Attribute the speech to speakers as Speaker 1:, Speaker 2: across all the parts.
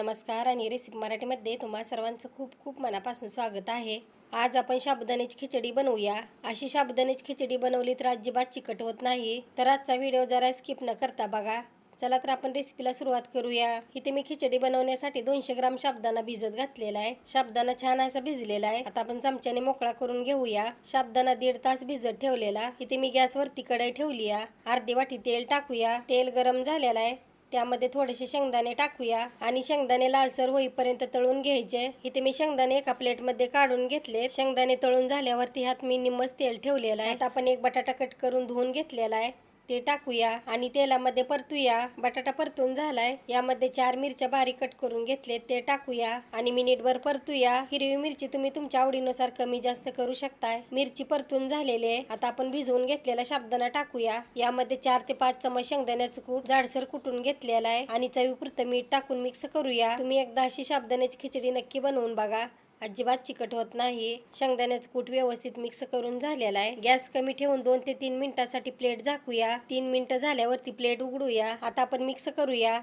Speaker 1: नमस्कार आणि रेसिपी मराठीमध्ये तुम्हा सर्वांचं खूप खूप मनापासून स्वागत आहे. आज आपण साबुदाण्याची खिचडी बनवूया. अशी साबुदाण्याची खिचडी बनवली तर अजिबात चिकट होत नाही. तर आजचा व्हिडिओ जरा स्किप न करता बघा. चला तर आपण रेसिपीला सुरुवात करूया. इथे मी खिचडी बनवण्यासाठी दोनशे ग्राम शाबदाना भिजत घातलेला आहे. शाबदाना छान असा भिजलेला आहे. आता आपण चमच्याने मोकळा करून घेऊया. शाबदाना दीड तास भिजत ठेवलेला. इथे मी गॅसवरती कढई ठेवली आहे. अर्धी वाटी तेल टाकूया. तेल गरम झालेला आहे. त्यामध्ये थोडेसे शेंगदाणे टाकूया आणि शेंगदाणे लालसर होईपर्यंत तळून घ्यायचे. इथे मी शेंगदाणे एका प्लेटमध्ये काढून घेतले. शेंगदाणे तळून झाल्यावरती ह्यात मी निम्मच तेल ठेवलेलं आहे. आता आपण एक बटाटा कट करून धुवून घेतलेला आहे. ते टाकूया आणि तेलामध्ये परतूया. बटाटा परतून झालाय. यामध्ये चार मिरच्या बारीक कट करून घेतलेत. ते टाकूया आणि मिनिटभर परतूया. हिरवी मिरची तुम्ही तुमच्या आवडीनुसार कमी जास्त करू शकताय. मिरची परतून झालेली आहे. आता आपण भिजवून घेतलेला शाबदाना टाकूया. यामध्ये चार ते पाच चमच शेंगदाण्याचं कूट जाडसर कुटून घेतलेला आहे आणि चवीपुरतं मीठ टाकून मिक्स करूया. तुम्ही एकदा अशी शाबदाण्याची खिचडी नक्की बनवून बघा. अजिबात चिकट होत नाही. शेंगदाण्याचं कूट व्यवस्थित मिक्स करून झालेला आहे. गॅस कमी ठेवून दोन ते तीन मिनिटासाठी प्लेट झाकूया. तीन मिनिटं झाल्यावरती प्लेट उघडूया. आता आपण मिक्स करूया.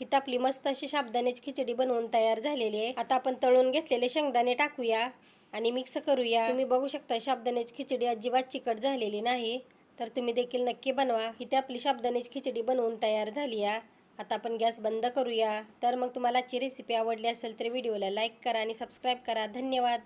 Speaker 1: इथं आपली मस्त अशी साबदाण्याची खिचडी बनवून तयार झालेली आहे. आता आपण तळून घेतलेले शेंगदाणे टाकूया आणि मिक्स करूया. तुम्ही बघू शकता शाबदाण्याची खिचडी अजिबात चिकट झालेली नाही. तर तुम्ही देखील नक्की बनवा. इथे आपली शाबदाण्याची खिचडी बनवून तयार झाली आहे. आता आपण गॅस बंद करूया. तर मग तुम्हाला ची रेसिपी आवडली असेल तर व्हिडिओला लाईक करा आणि सबस्क्राईब करा. धन्यवाद.